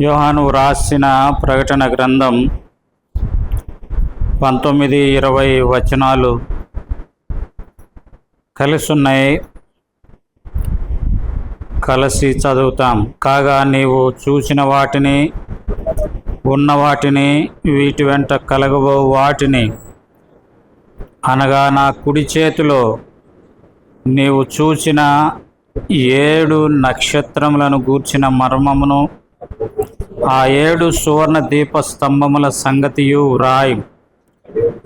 యోహాను వ్రాసిన ప్రకటన గ్రంథం పంతొమ్మిది ఇరవై వచనాలు. కలిసున్నాయి కలిసి చదువుతాం. కాగా నీవు చూసిన వాటిని ఉన్న వాటిని వీటి వెంట కలగబో వాటిని. అనగా నా కుడి చేతిలో నీవు చూసిన ఏడు నక్షత్రములను గూర్చిన మర్మమును ఆ ఏడు సువర్ణ దీప స్తంభముల సంగతియు రాయ్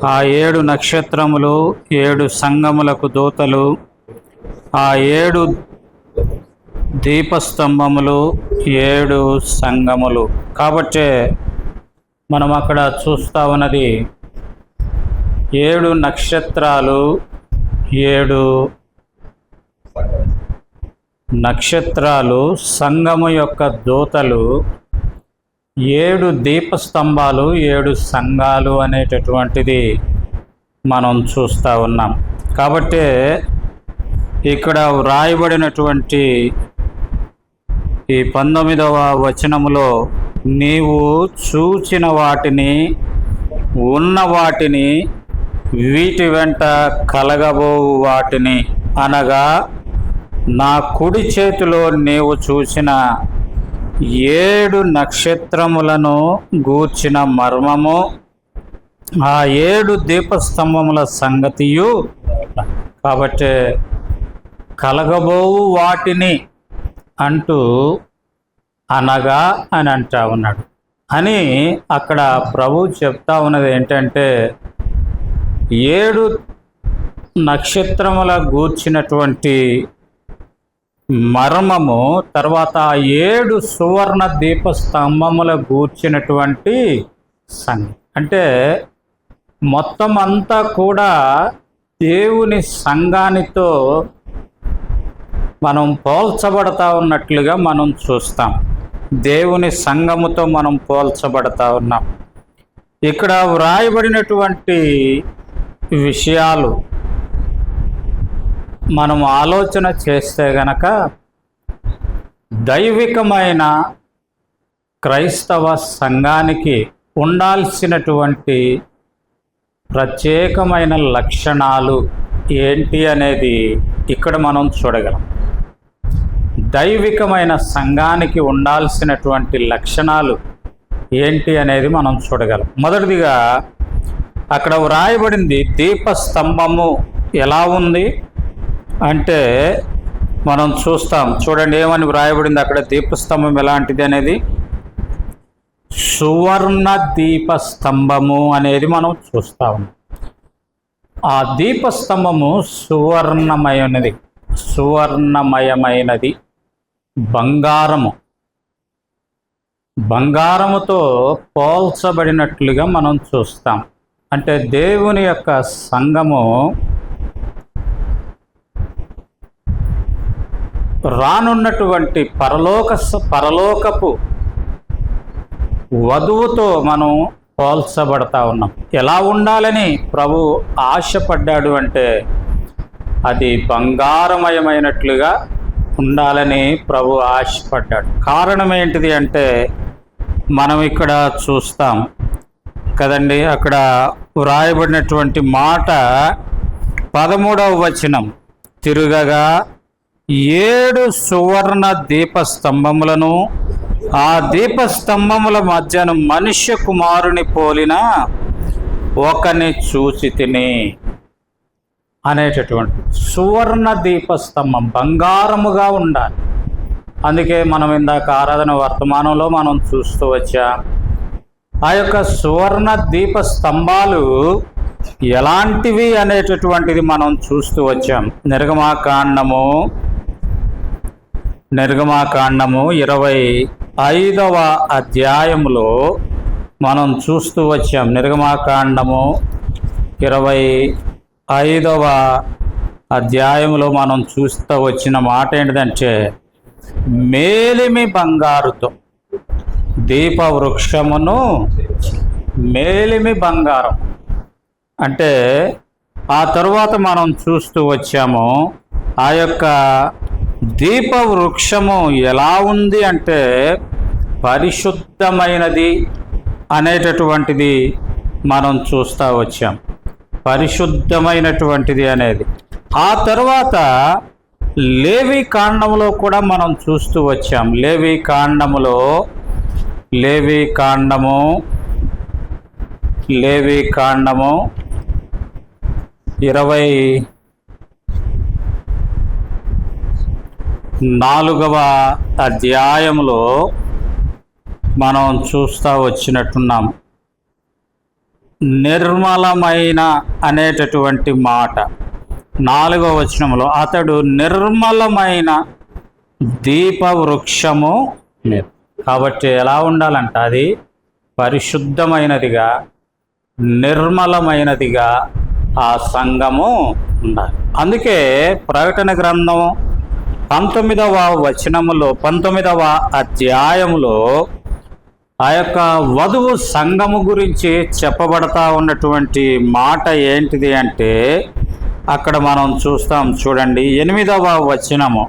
ఆ ఏడు నక్షత్రములు ఏడు సంగములకు దూతలు ఆ ఏడు దీపస్తంభములు ఏడు సంగములు. కాబట్టే మనం అక్కడ చూస్తా ఉన్నది ఏడు నక్షత్రాలు ఏడు నక్షత్రాలు సంగము యొక్క దూతలు ఏడు దీపస్తంభాలు ఏడు సంఘాలు అనేటటువంటిది మనం చూస్తూ ఉన్నాం. కాబట్టి ఇక్కడ వ్రాయబడినటువంటి ఈ పంతొమ్మిదవ వచనములో నీవు చూచిన వాటిని ఉన్న వాటిని వీటి వెంట కలగబో వాటిని అనగా నా కుడి చేతిలో నీవు చూసిన ఏడు నక్షత్రములను గూర్చిన మర్మము. ఆ ఏడు దీపస్తంభముల సంగతియు కాబట్టి కలగబోవు వాటిని అంటూ అనగా అని అంటా ఉన్నాడు. అని అక్కడ ప్రభు చెప్తా ఉన్నది ఏంటంటే ఏడు నక్షత్రముల గూర్చినటువంటి మర్మము తర్వాత ఆ ఏడు సువర్ణ దీప స్తంభముల గూర్చినటువంటి సంగతి. అంటే మొత్తం అంతా కూడా దేవుని సంఘానితో మనం పోల్చబడతా ఉన్నట్లుగా మనం చూస్తాం. దేవుని సంఘముతో మనం పోల్చబడతా ఉన్నాం. ఇక్కడ వ్రాయబడినటువంటి విషయాలు మనం ఆలోచన చేస్తే గనక దైవికమైన క్రైస్తవ సంఘానికి ఉండాల్సినటువంటి ప్రత్యేకమైన లక్షణాలు ఏంటి అనేది ఇక్కడ మనం చూడగలం. దైవికమైన సంఘానికి ఉండాల్సినటువంటి లక్షణాలు ఏంటి అనేది మనం చూడగలం. మొదటిదిగా అక్కడ వ్రాయబడింది దీపస్తంభము ఎలా ఉంది? అంటే మనం చూస్తాం. చూడండి ఏమని వ్రాయబడింది అక్కడ? దీపస్తంభం ఎలాంటిది అనేది? సువర్ణ దీపస్తంభము అనేది మనం చూస్తాం. ఆ దీపస్తంభము సువర్ణమయమైనది సువర్ణమయమైనది. బంగారము. బంగారముతో పోల్చబడినట్లుగా మనం చూస్తాం. అంటే దేవుని యొక్క సంఘము రానున్నటువంటి పరలోక పరలోకపు వధువుతో మనం పోల్చబడతా ఉన్నాం. ఎలా ఉండాలని ప్రభు ఆశపడ్డాడు అంటే అది బంగారమయమైనట్లుగా ఉండాలని ప్రభు ఆశపడ్డాడు. కారణం ఏంటిది అంటే మనం ఇక్కడ చూస్తాం కదండి అక్కడ వ్రాయబడినటువంటి మాట పదమూడవ వచనం. తిరుగగా ఏడు సువర్ణ దీపస్తంభములను ఆ దీపస్తంభముల మధ్యను మనుష్య కుమారుని పోలిన ఒకని చూసి తిని అనేటటువంటి సువర్ణ దీపస్తంభం బంగారముగా ఉండాలి. అందుకే మనం ఇందాక ఆరాధన వర్తమానంలో మనం చూస్తూ వచ్చాం. ఆ యొక్క సువర్ణ దీప స్తంభాలు ఎలాంటివి అనేటటువంటిది మనం చూస్తూ వచ్చాం. నిర్గమాకాండము నిర్గమాకాండము ఇరవై ఐదవ అధ్యాయములో మనం చూస్తూ వచ్చాం. నిర్గమాకాండము ఇరవై ఐదవ అధ్యాయంలో మనం చూస్తూ వచ్చిన మాట ఏంటిదంటే మేలిమి బంగారుతో దీప వృక్షమును మేలిమి బంగారం అంటే ఆ తరువాత మనం చూస్తూ వచ్చాము ఆ యొక్క దీప వృక్షము ఎలా ఉంది అంటే పరిశుద్ధమైనది అనేటటువంటిది మనం చూస్తూ వచ్చాం. పరిశుద్ధమైనటువంటిది అనేది. ఆ తర్వాత లేవి కాండములో కూడా మనం చూస్తూ వచ్చాం. లేవి కాండములో లేవి కాండము లేవి కాండము ఇరవై నాలుగవ అధ్యాయంలో మనం చూస్తూ వచ్చినట్టున్నాం. నిర్మలమైన అనేటటువంటి మాట. నాలుగవ వచనంలో అతడు నిర్మలమైన దీపవృక్షము కాబట్టి ఎలా ఉండాలంట అది? పరిశుద్ధమైనదిగా నిర్మలమైనదిగా ఆ సంఘము ఉండాలి. అందుకే ప్రకటన గ్రంథం పంతొమ్మిదవ వచనములో పంతొమ్మిదవ అధ్యాయములో ఆ యొక్క వధువు సంఘము గురించి చెప్పబడతా ఉన్నటువంటి మాట ఏంటిది అంటే అక్కడ మనం చూస్తాం చూడండి ఎనిమిదవ వచనము.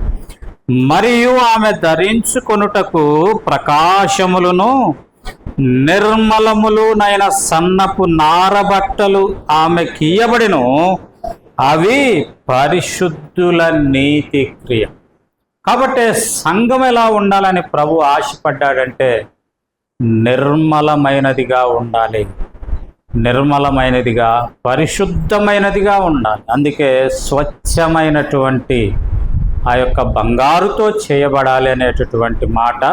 మరియు ఆమె ధరించుకొనుటకు ప్రకాశములను నిర్మలములునైన సన్నపు నారబట్టలు ఆమె కీయబడిను అవి పరిశుద్ధుల నీతి క్రియ. కాబట్టి సంఘం ఎలా ఉండాలని ప్రభు ఆశపడ్డాడంటే నిర్మలమైనదిగా ఉండాలి. నిర్మలమైనదిగా పరిశుద్ధమైనదిగా ఉండాలి. అందుకే స్వచ్ఛమైనటువంటి ఆ యొక్క బంగారుతో చేయబడాలి అనేటటువంటి మాట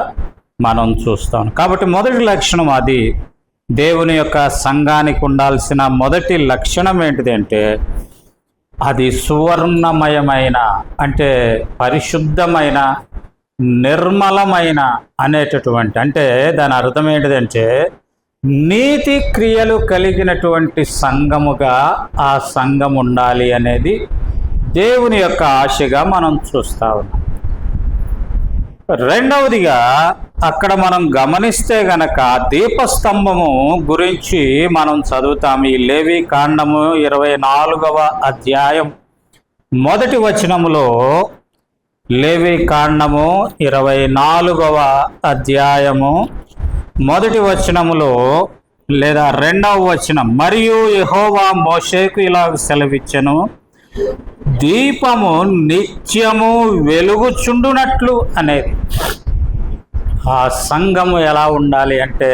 మనం చూస్తాం. కాబట్టి మొదటి లక్షణం అది. దేవుని యొక్క సంఘానికి ఉండాల్సిన మొదటి లక్షణం ఏంటిది అంటే అది సువర్ణమయమైన అంటే పరిశుద్ధమైన నిర్మలమైన అనేటటువంటి అంటే దాని అర్థం ఏంటిదంటే నీతి క్రియలు కలిగినటువంటి సంఘముగా ఆ సంఘం ఉండాలి అనేది దేవుని యొక్క ఆశగా మనం చూస్తా ఉన్నాం. రెండవదిగా అక్కడ మనం గమనిస్తే గనక దీపస్తంభము గురించి మనం చదువుతాం ఈ లేవి కాండము ఇరవై నాలుగవ అధ్యాయం మొదటి వచనములో లేవి కాండము ఇరవై నాలుగవ అధ్యాయము మొదటి వచనములో లేదా రెండవ వచనం మరియు యహోవా మోషేకు ఇలా సెలవిచ్చెను దీపము నిత్యము వెలుగుచుండునట్లు అనేది. ఆ సంఘము ఎలా ఉండాలి అంటే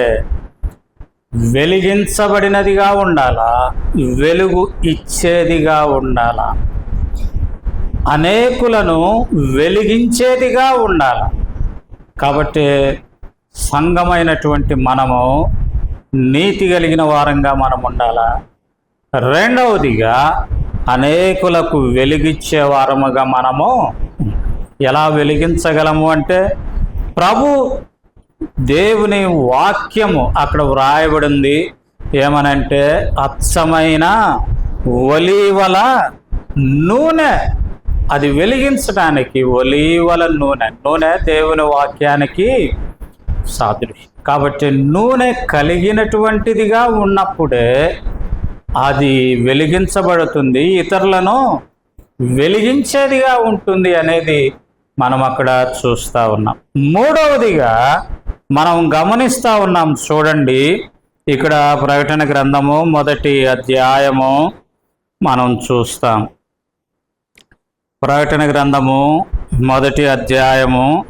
వెలిగించబడినదిగా ఉండాలా? వెలుగు ఇచ్చేదిగా ఉండాలా? అనేకులను వెలిగించేదిగా ఉండాలి? కాబట్టి సంఘమైనటువంటి మనము నీతి కలిగిన వారంగా మనం ఉండాలా? రెండవదిగా అనేకులకు వెలిగించే వారముగా మనము ఎలా వెలిగించగలము అంటే ప్రభు దేవుని వాక్యము అక్కడ వ్రాయబడింది. ఏమనంటే అచ్చమైన ఒలీవల నూనె. అది వెలిగించడానికి ఒలీవల నూనె. నూనె దేవుని వాక్యానికి సాదృశ్యం కాబట్టి నూనె కలిగినటువంటిదిగా ఉన్నప్పుడే అది వెలిగించబడుతుంది. ఇతరులను వెలిగించేదిగా ఉంటుంది అనేది మనం అక్కడ చూస్తూ ఉన్నాం. మూడవదిగా మనం గమనిస్తూ ఉన్నాం చూడండి ఇక్కడ ప్రకటన గ్రంథము మొదటి అధ్యాయము మనం చూస్తాం. ప్రకటన గ్రంథము మొదటి అధ్యాయము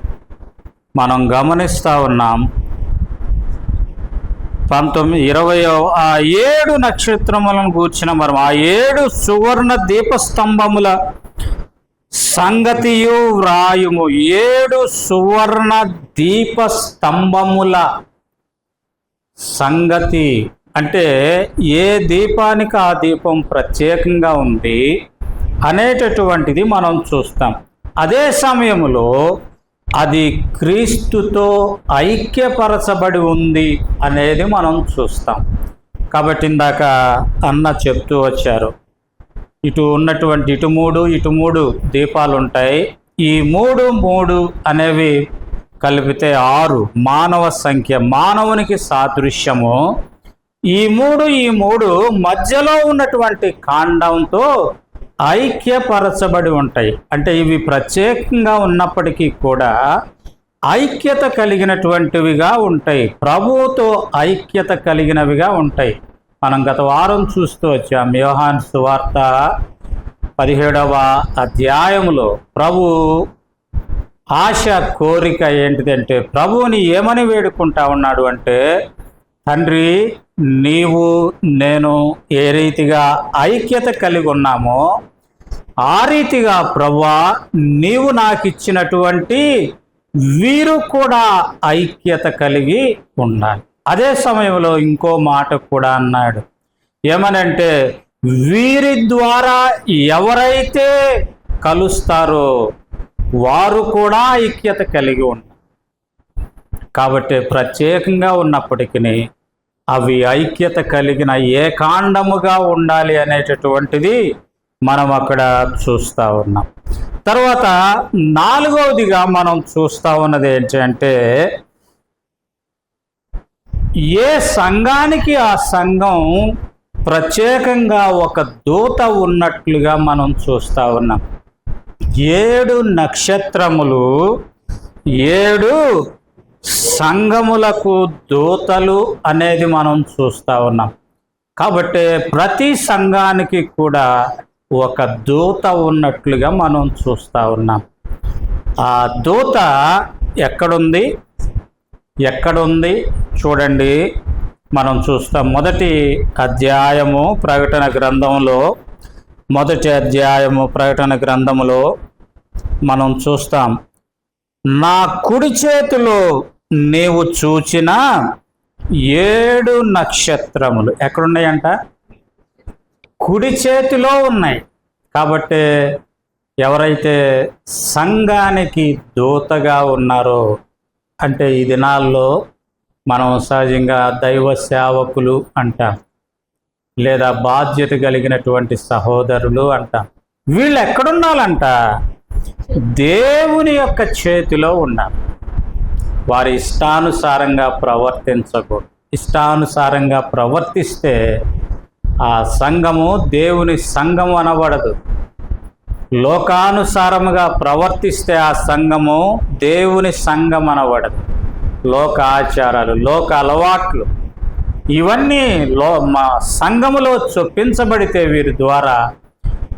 మనం గమనిస్తూ ఉన్నాం. పంతొమ్మిది ఇరవై ఆ ఏడు నక్షత్రములను కూర్చిన మనం ఆ ఏడు సువర్ణ దీపస్తంభముల సంగతియు వ్రాయుము. ఏడు సువర్ణ దీప స్తంభముల సంగతి. అంటే ఏ దీపానికి ఆ దీపం ప్రత్యేకంగా ఉంది అనేటటువంటిది మనం చూస్తాం. అదే సమయంలో అది క్రీస్తుతో ఐక్యపరచబడి ఉంది అనేది మనం చూస్తాం. కాబట్టి ఇందాక అన్న చెప్తూ వచ్చారు. ఇటు ఉన్నటువంటి ఇటు మూడు ఇటు మూడు దీపాలు ఉంటాయి ఈ మూడు మూడు అనేవి కలిపితే ఆరు మానవ సంఖ్య మానవునికి సాదృశ్యము. ఈ మూడు ఈ మూడు మధ్యలో ఉన్నటువంటి కాండంతో ఐక్యపరచబడి ఉంటాయి. అంటే ఇవి ప్రత్యేకంగా ఉన్నప్పటికీ కూడా ఐక్యత కలిగినటువంటివిగా ఉంటాయి. ప్రభువుతో ఐక్యత కలిగినవిగా ఉంటాయి. మనం గత వారం చూస్తూ వచ్చాం. యోహాన్ సువార్త పదిహేడవ అధ్యాయములో ప్రభు ఆశ కోరిక ఏంటిదంటే ప్రభువుని ఏమని వేడుకుంటా ఉన్నాడు అంటే తండ్రి నీవు నేను ఏ రీతిగా ఐక్యత కలిగి ఉన్నామో ఆ రీతిగా ప్రభా నీవు నాకు ఇచ్చినటువంటి వీరు కూడా ఐక్యత కలిగి ఉండాలి. అదే సమయంలో ఇంకో మాట కూడా అన్నాడు. ఏమనంటే వీరి ద్వారా ఎవరైతే కలుస్తారో వారు కూడా ఐక్యత కలిగి ఉన్నారు కాబట్టి ప్రత్యేకంగా ఉన్నప్పటికీ అవి ఐక్యత కలిగిన ఏకాండముగా ఉండాలి అనేటటువంటిది మనం అక్కడ చూస్తూ ఉన్నాం. తర్వాత నాలుగవదిగా మనం చూస్తూ ఉన్నది ఏంటంటే ఏ సంఘానికి ఆ సంఘం ప్రత్యేకంగా ఒక దూత ఉన్నట్లుగా మనం చూస్తూ ఉన్నాం. ఏడు నక్షత్రములు ఏడు సంఘములకు దూతలు అనేది మనం చూస్తూ ఉన్నాం. కాబట్టి ప్రతి సంఘానికి కూడా ఒక దూత ఉన్నట్లుగా మనం చూస్తూ ఉన్నాం. ఆ దూత ఎక్కడుంది? ఎక్కడుంది? చూడండి. మనం చూస్తాం మొదటి అధ్యాయము ప్రకటన గ్రంథంలో మొదటి అధ్యాయము ప్రకటన గ్రంథములో మనం చూస్తాం నా కుడి చేతిలో నీవు చూచిన ఏడు నక్షత్రములు ఎక్కడున్నాయంట? కుడి చేతిలో ఉన్నాయి. కాబట్టి ఎవరైతే సంఘానికి దూతగా ఉన్నారో అంటే ఈ దినాల్లో మనం సహజంగా దైవ సేవకులు అంటాం. లేదా బాధ్యత కలిగినటువంటి సహోదరులు అంటాం. వీళ్ళు ఎక్కడున్నాలంట? దేవుని యొక్క చేతిలో ఉన్నారు. వారి ఇష్టానుసారంగా ప్రవర్తించకూడదు. ఇష్టానుసారంగా ప్రవర్తిస్తే ఆ సంఘము దేవుని సంఘం అనబడదు. లోకానుసారముగా ప్రవర్తిస్తే ఆ సంఘము దేవుని సంఘం అనబడదు లోక ఆచారాలు లోక అలవాట్లు ఇవన్నీ లో మా సంఘములో చొప్పించబడితే వీరి ద్వారా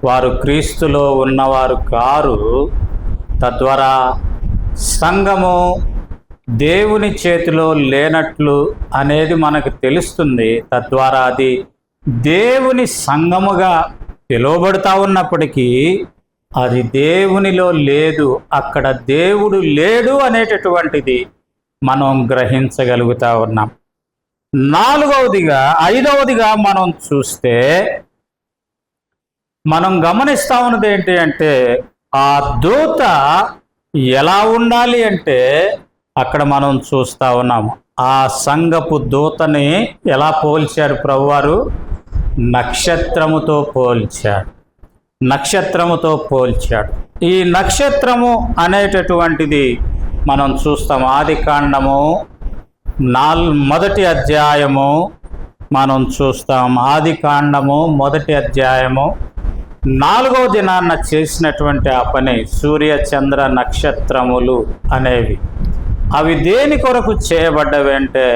వారు క్రీస్తులో ఉన్నవారు కారు. తద్వారా సంఘము దేవుని చేతిలో లేనట్లు అనేది మనకు తెలుస్తుంది. తద్వారా అది దేవుని సంఘముగా పిలువబడుతూ ఉన్నప్పటికీ అది దేవునిలో లేదు అక్కడ దేవుడు లేడు అనేటటువంటిది మనం గ్రహించగలుగుతా ఉన్నాం. నాలుగవదిగా ఐదవదిగా మనం చూస్తే మనం గమనిస్తా ఉన్నది ఏంటి అంటే ఆ దూత ఎలా ఉండాలి అంటే అక్కడ మనం చూస్తా ఉన్నాము. ఆ సంఘపు దూతని ఎలా పోల్చారు ప్రభువారు? నక్షత్రముతో పోల్చాడు నక్షత్రముతో పోల్చాడు. ఈ నక్షత్రము అనేటటువంటిది మనం చూస్తాం. ఆది కాండము నాల్ మొదటి అధ్యాయము మనం చూస్తాం. ఆది కాండము మొదటి అధ్యాయము నాలుగవ దినాన్న చేసినటువంటి ఆ పని సూర్య చంద్ర నక్షత్రములు అనేవి. అవి దేని కొరకు చేయబడ్డవి అంటే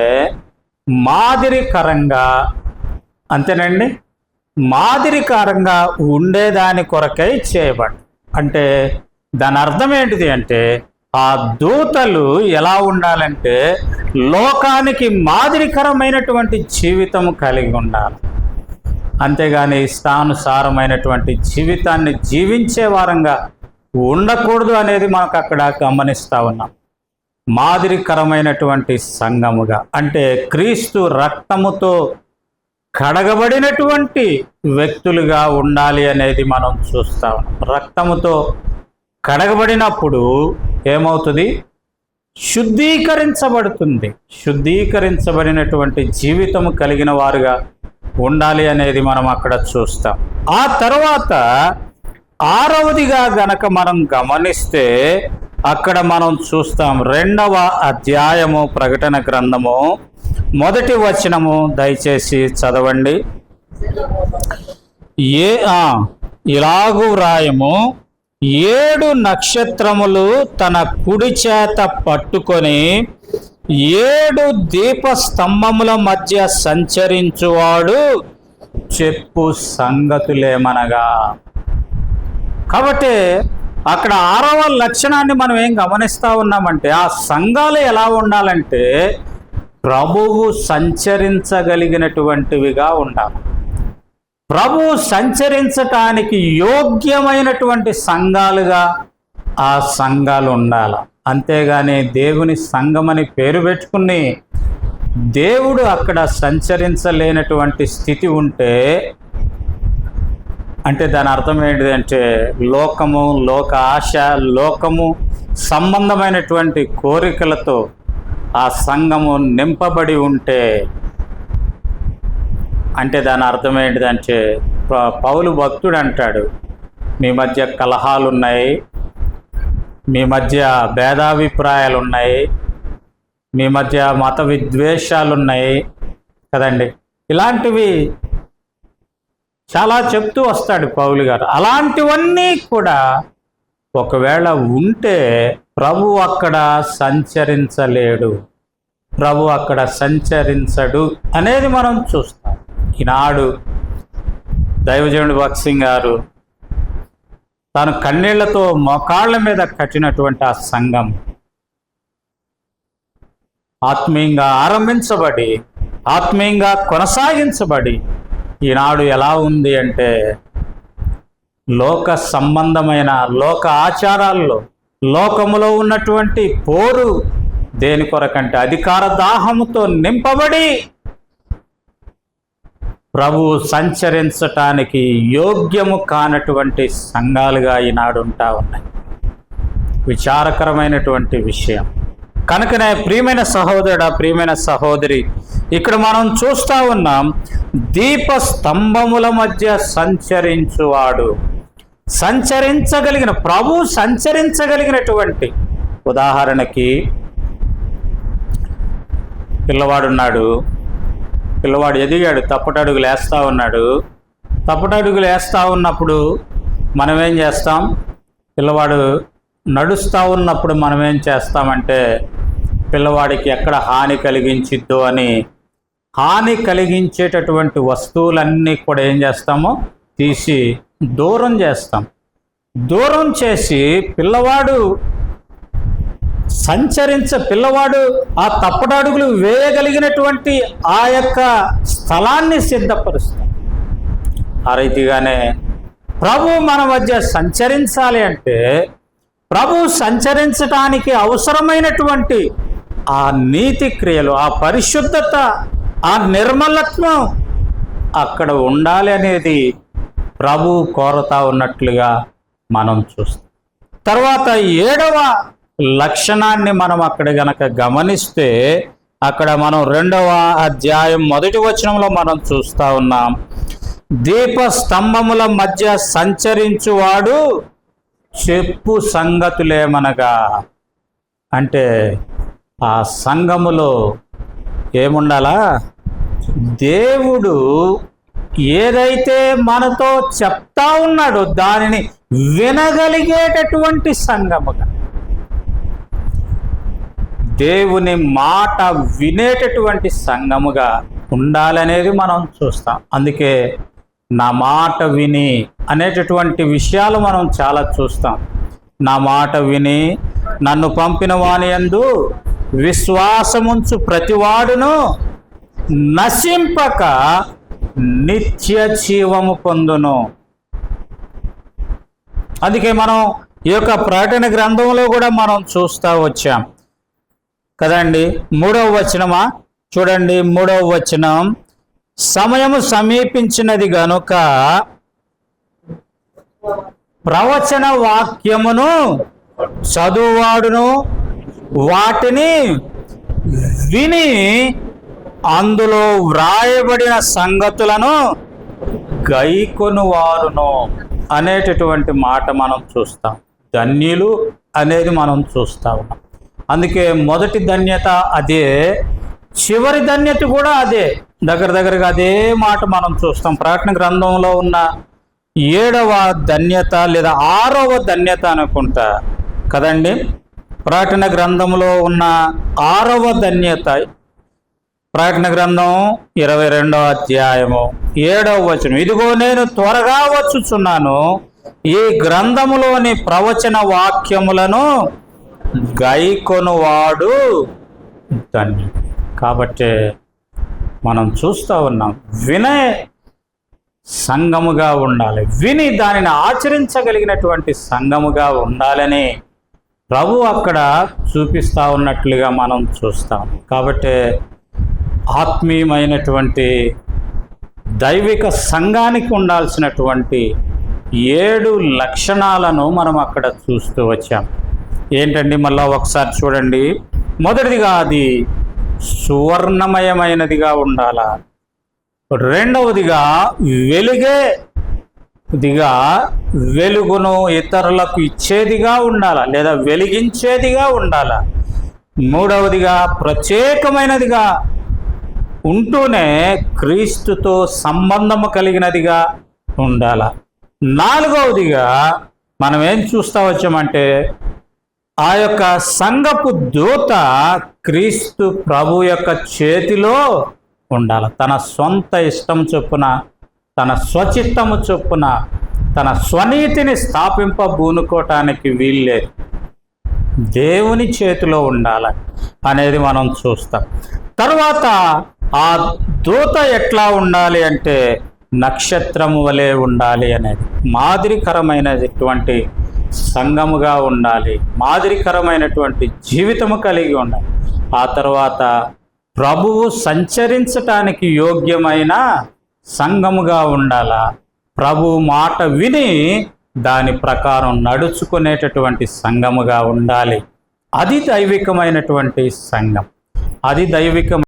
మాదిరికరంగా అంతేనండి? మాదిరికరంగా ఉండేదాని కొరకై చేయబడ్డ అంటే దాని అర్థం ఏంటిది అంటే ఆ దూతలు ఎలా ఉండాలంటే లోకానికి మాదిరికరమైనటువంటి జీవితం కలిగి ఉండాలి. అంతేగాని ఇష్టానుసారమైనటువంటి జీవితాన్ని జీవించే వారంగా ఉండకూడదు అనేది మనకు అక్కడ గమనిస్తూ ఉన్నాం. మాదిరికరమైనటువంటి సంఘముగా అంటే క్రీస్తు రక్తముతో కడగబడినటువంటి వ్యక్తులుగా ఉండాలి అనేది మనం చూస్తాం. రక్తముతో కడగబడినప్పుడు ఏమవుతుంది? శుద్ధీకరించబడుతుంది. శుద్ధీకరించబడినటువంటి జీవితం కలిగిన వారుగా ఉండాలి అనేది మనం అక్కడ చూస్తాం. ఆ తర్వాత ఆరవదిగా గనక మనం గమనిస్తే అక్కడ మనం చూస్తాం రెండవ అధ్యాయము ప్రకటన గ్రంథము మొదటి వచనము దయచేసి చదవండి. ఏ ఇలాగు వ్రాయము. ఏడు నక్షత్రములు తన కుడి చేత పట్టుకొని ఏడు దీప స్తంభముల మధ్య సంచరించువాడు. చెప్పు సంగతులేమనగా. కాబట్టి అక్కడ ఆరవ లక్షణాన్ని మనం ఏం గమనిస్తూ ఉన్నామంటే ఆ సంఘాలు ఎలా ఉండాలంటే ప్రభువు సంచరించగలిగినటువంటివిగా ఉండాలి. ప్రభు సంచరించటానికి యోగ్యమైనటువంటి సంఘాలుగా ఆ సంఘాలు ఉండాలి. అంతేగాని దేవుని సంఘమని పేరు పెట్టుకుని దేవుడు అక్కడ సంచరించలేనటువంటి స్థితి ఉంటే అంటే దాని అర్థం ఏంటిదంటే లోకము లోక ఆశ లోకము సంబంధమైనటువంటి కోరికలతో ఆ సంఘము నింపబడి ఉంటే అంటే దాని అర్థం ఏంటిదంటే ప- పౌలు భక్తుడు అంటాడు మీ మధ్య కలహాలు ఉన్నాయి మీ మధ్య భేదాభిప్రాయాలు ఉన్నాయి మీ మధ్య మత విద్వేషాలు ఉన్నాయి కదండి. ఇలాంటివి చాలా చెప్తూ వస్తాడు పౌలు గారు. అలాంటివన్నీ కూడా ఒకవేళ ఉంటే ప్రభు అక్కడ సంచరించలేడు. ప్రభు అక్కడ సంచరించడు అనేది మనం చూస్తాం. ఈనాడు దైవజనుడు భక్సింగ్ గారు తాను కన్నీళ్ళతో మోకాళ్ళ మీద కట్టినటువంటి ఆ సంఘం ఆత్మీయంగా ఆరంభించబడి ఆత్మీయంగా కొనసాగించబడి ఈనాడు ఎలా ఉంది అంటే లోక సంబంధమైన లోక ఆచారాల్లో లోకములో ఉన్నటువంటి పోరు దేని కొరకంటే అధికార దాహముతో నింపబడి ప్రభు సంచరించటానికి యోగ్యము కానటువంటి సంఘాలుగా ఈనాడు ఉంటా ఉన్నాయి. విచారకరమైనటువంటి విషయం. కనుకనే ప్రియమైన సహోదరుడ ప్రియమైన సహోదరి ఇక్కడ మనం చూస్తూ ఉన్నాం దీప స్తంభముల మధ్య సంచరించువాడు. సంచరించగలిగిన ప్రభు సంచరించగలిగినటువంటి ఉదాహరణకి పిల్లవాడున్నాడు పిల్లవాడు ఎదిగాడు తప్పటడుగులు వేస్తూ ఉన్నాడు. తప్పటడుగులు వేస్తూ ఉన్నప్పుడు మనం ఏం చేస్తాం? పిల్లవాడు నడుస్తూ ఉన్నప్పుడు మనం ఏం చేస్తామంటే పిల్లవాడికి ఎక్కడ హాని కలిగించిద్దో అని హాని కలిగించేటటువంటి వస్తువులన్నీ కూడా ఏం చేస్తామో తీసి దూరం చేస్తాం. దూరం చేసి పిల్లవాడు సంచరించ పిల్లవాడు ఆ తప్పటడుగులు వేయగలిగినటువంటి ఆ యొక్క స్థలాన్ని సిద్ధపరుస్తాం. ఆ రీతిగానే ప్రభు మన మధ్య సంచరించాలి అంటే ప్రభు సంచరించటానికి అవసరమైనటువంటి ఆ నీతి క్రియలు ఆ పరిశుద్ధత ఆ నిర్మలత్వం అక్కడ ఉండాలి అనేది ప్రభు కోరతా ఉన్నట్లుగా మనం చూస్తాం. తర్వాత ఏడవ లక్షణాన్ని మనం అక్కడ గనక గమనిస్తే అక్కడ మనం రెండవ అధ్యాయం మొదటి వచనంలో మనం చూస్తా ఉన్నాం. దీప స్తంభముల మధ్య సంచరించువాడు చెప్పు సంగతులేమనగా? అంటే ఆ సంఘములో ఏముండాలా? దేవుడు ఏదైతే మనతో చెప్తా ఉన్నాడో దానిని వినగలిగేటటువంటి సంఘముగా దేవుని మాట వినేటటువంటి సంఘముగా ఉండాలనేది మనం చూస్తాం. అందుకే నా మాట విని అనేటటువంటి విషయాలు మనం చాలా చూస్తాం. నా మాట విని నన్ను పంపిన వాని యందు విశ్వాసముంచు ప్రతివాడును నశింపక నిత్య జీవము పొందును. అందుకే మనం ఈ యొక్క ప్రకటన గ్రంథంలో కూడా మనం చూస్తూ వచ్చాం. కదండి? మూడవ వచనమా? చూడండి మూడవ వచనం. సమయము సమీపించినది గనుక ప్రవచన వాక్యమును చదువువాడును. వాటిని విని అందులో వ్రాయబడిన సంగతులను గైకొను వారును అనేటటువంటి మాట మనం చూస్తాం. ధన్యులు అనేది మనం చూస్తా ఉన్నాం. అందుకే మొదటి ధన్యత అదే చివరి ధన్యత కూడా అదే. దగ్గర దగ్గరగా అదే మాట మనం చూస్తాం. ప్రకటన గ్రంథంలో ఉన్న ఏడవ ధన్యత లేదా ఆరవ ధన్యత అనుకుంటా. కదండి? ప్రకటన గ్రంథంలో ఉన్న ఆరవ ధన్యత ప్రకటన గ్రంథం ఇరవై రెండవ అధ్యాయము ఏడవ వచనం. ఇదిగో నేను త్వరగా వచ్చుచున్నాను. ఈ గ్రంథములోని ప్రవచన వాక్యములను గైకొనువాడు ధన్యుడు కాబట్టి మనం చూస్తూ ఉన్నాం వినే సంఘముగా ఉండాలి. విని దానిని ఆచరించగలిగినటువంటి సంఘముగా ఉండాలని ప్రభు అక్కడ చూపిస్తా ఉన్నట్లుగా మనం చూస్తాం. కాబట్టి ఆత్మీయమైనటువంటి దైవిక సంఘానికి ఉండాల్సినటువంటి ఏడు లక్షణాలను మనం అక్కడ చూస్తూ వచ్చాం. ఏంటండి మళ్ళీ ఒకసారి చూడండి. మొదటిదిగా అది సువర్ణమయమైనదిగా ఉండాలా? రెండవదిగా వెలుగే దిగా వెలుగును ఇతరులకు ఇచ్చేదిగా ఉండాలా? లేదా వెలిగించేదిగా ఉండాలా? మూడవదిగా ప్రత్యేకమైనదిగా ఉంటూనే క్రీస్తుతో సంబంధము కలిగినదిగా ఉండాల. నాలుగవదిగా మనం ఏం చూస్తా వచ్చామంటే ఆ యొక్క సంఘపు దూత క్రీస్తు ప్రభు యొక్క చేతిలో ఉండాలి. తన సొంత ఇష్టం చొప్పున తన స్వచిత్తము చొప్పున తన స్వనీతిని స్థాపింపబూనుకోవటానికి వీల్లేదు. దేవుని చేతిలో ఉండాలి అనేది మనం చూస్తాం. తర్వాత ఆ దూత ఎట్లా ఉండాలి అంటే నక్షత్రం వలె ఉండాలి అనేది మాదిరికరమైనటువంటి సంఘముగా ఉండాలి మాదిరికరమైనటువంటి జీవితము కలిగి ఉండాలి. ఆ తర్వాత ప్రభువు సంచరించటానికి యోగ్యమైన సంఘముగా ఉండాలా? ప్రభు మాట విని దాని ప్రకారం నడుచుకునేటటువంటి సంఘముగా ఉండాలి. అది దైవికమైనటువంటి సంఘం. అది దైవికం